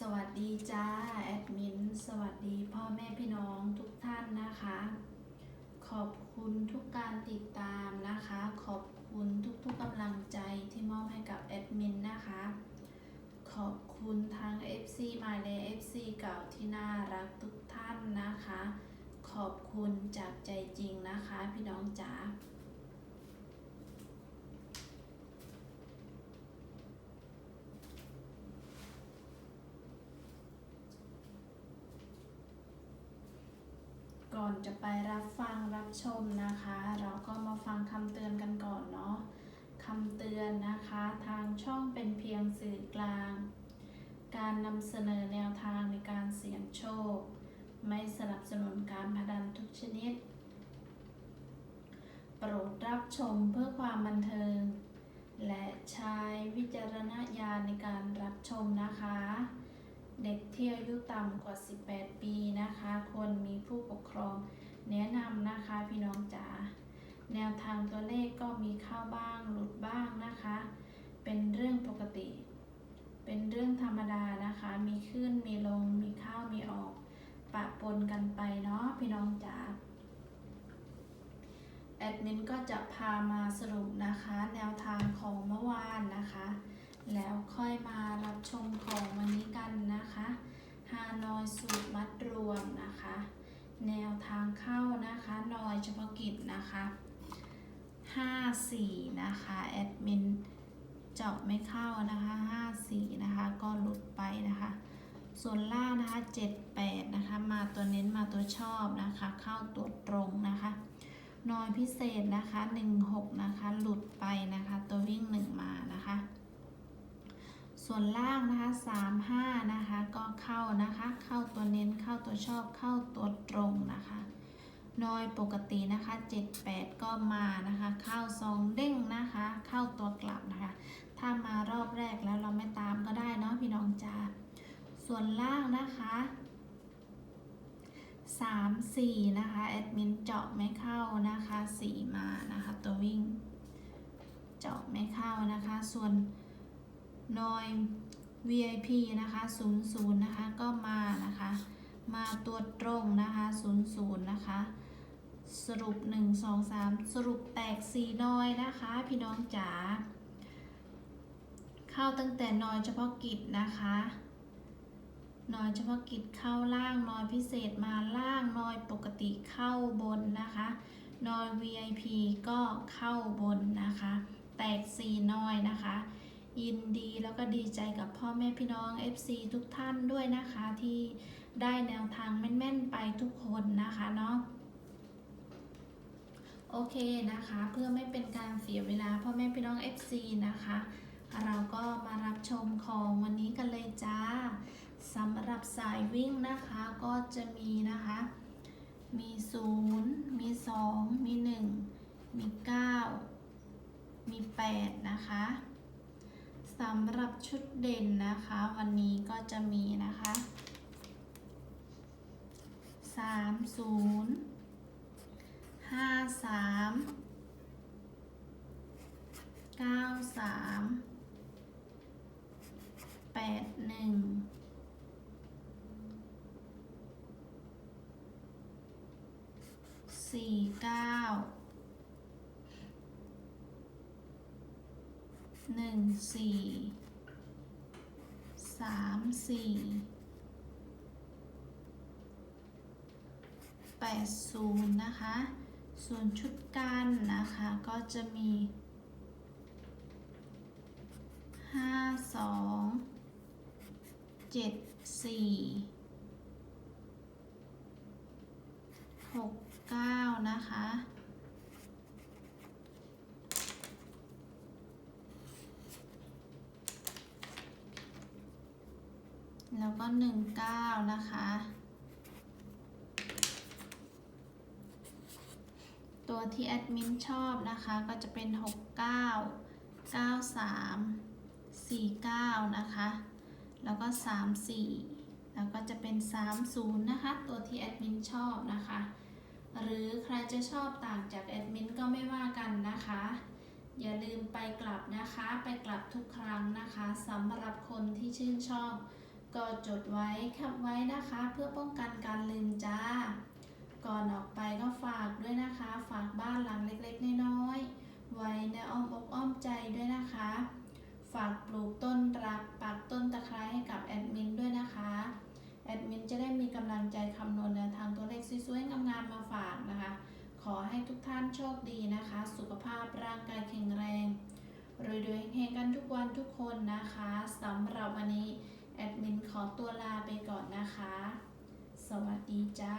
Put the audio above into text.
สวัสดีจ้าแอดมิน สวัสดีพ่อแม่พี่น้องทุกท่านนะคะ ขอบคุณทุกการติดตามนะคะ ขอบคุณทุกๆกำลังใจที่มอบให้กับแอดมินนะคะ ขอบคุณทาง FC มาเล FC เก่าที่น่ารักทุกท่านนะคะ ขอบคุณจากใจจริงนะคะ พี่น้องจ๋า ก่อนจะไปรับฟังรับชมนะคะ เราก็มาฟังคำเตือนกันก่อนเนาะคำเตือนนะคะ ทางช่องเป็นเพียงสื่อกลาง การนำเสนอแนวทางในการเสี่ยงโชค ไม่สนับสนุนการพนันทุกชนิด โปรดรับชมเพื่อความบันเทิง และใช้วิจารณญาณในการรับชมนะคะ เด็กที่อายุต่ำกว่า 18 ปีนะคะควรมีผู้ปกครองแนะนำนะคะพี่น้องจ๋าแนวทางตัวเลขก็มีเข้าบ้างหลุดบ้างนะคะ เป็นเรื่องปกติ เป็นเรื่องธรรมดานะคะ มีขึ้นมีลงมีเข้ามีออก ปะปนกันไปเนาะพี่น้องจ๋าแอดมินก็จะพามาสรุปนะคะ แนวทางของเมื่อวานนะคะ แล้วค่อยมารับชมของวันนี้กันนะคะฮานอยสูตรมัดรวมนะคะ แนวทางเข้านะคะนอยเฉพาะกิจนะคะ54นะคะแอดมินเจาะไม่เข้านะคะ54นะคะก็หลุดไปนะคะส่วนล่างนะคะ78นะคะมาตัวเน้นมาตัวชอบนะคะ เข้าตัวตรงนะคะนอยพิเศษนะคะ16นะคะหลุดไปนะคะตัววิ่ง1มานะคะ ส่วนล่างนะคะ35นะคะก็เข้านะคะ เข้าตัวเน้นเข้าตัวชอบเข้าตัวตรงนะคะนอยปกตินะคะ 78 ก็มานะคะ เข้าซองเด้งนะคะ เข้าตัวกลับนะคะ ถ้ามารอบแรกแล้วเราไม่ตามก็ได้เนาะพี่น้องจ้าส่วนล่างนะคะ3 4นะคะแอดมินเจาะไม่เข้านะคะ 4 มานะคะ ตัววิ่ง เจาะไม่เข้านะคะ ส่วน นอย VIP นะคะ00นะคะ ก็มานะคะ มาตัวตรงนะคะ00นะคะ สรุป 1 2 3 สรุปแตก4นอยนะคะ พี่น้องจ๋า เข้าตั้งแต่นอยเฉพาะกิจนะคะนอยเฉพาะกิจเข้าล่างนอยพิเศษมาล่างนอยปกติเข้าบนนะคะนอย VIP ก็เข้าบนนะคะ แตก4นอยนะคะ ยินดีแล้วก็ดีใจกับพ่อแม่พี่น้อง FC ทุกท่านด้วยนะคะที่ได้แนวทางแม่นๆไปทุกคนนะคะเนาะโอเคนะคะ เพื่อไม่เป็นการเสียเวลาพ่อแม่พี่น้อง FC นะคะ เราก็มารับชมของวันนี้กันเลยจ้าสำหรับสายวิ่งนะคะก็จะมีนะคะ มี 0 มี 2 มี 1 มี 9 มี 8 นะคะ สำหรับชุดเด่นนะคะ วันนี้ก็จะมีนะคะ30 53 93 81สี่เก้าสามแปดหนึ่งสี่เก้า หนึ่งสามสี่แปดศูนย์นะคะส่วนชุดกันนะคะก็จะมีห้าสองเจ็ดสี่หกเก้านะคะ แล้วก็หนึ่งเก้านะคะ ตัวที่แอดมินชอบนะคะก็จะเป็น6 9 9 3 4 9นะคะ แล้วก็3 4แล้วก็จะเป็น3 0นะคะ ตัวที่แอดมินชอบนะคะ หรือใครจะชอบต่างจากแอดมินก็ไม่ว่ากันนะคะอย่าลืมไปกลับนะคะ ไปกลับทุกครั้งนะคะสำหรับคนที่ชื่นชอบ ก็จดไว้แคปไว้นะคะ เพื่อป้องกันการลืมจ้า ก่อนออกไปก็ฝากด้วยนะคะ ฝากบ้านหลังเล็กๆ น้อยๆ ไว้ในอ้อมอกอ้อมใจด้วยนะคะ ฝากปลูกต้นรักปักต้นตะไคร้ให้กับแอดมินด้วยนะคะ แอดมินจะได้มีกำลังใจคำนวณแนวทางตัวเลขสวยๆ งามๆ มาฝากนะคะ ขอให้ทุกท่านโชคดีนะคะ สุขภาพร่างกายแข็งแรงรวยๆเฮงๆกันทุกวันทุกคนนะคะสำหรับวันนี้ แอดมินขอตัวลาไปก่อนนะคะ สวัสดีจ้า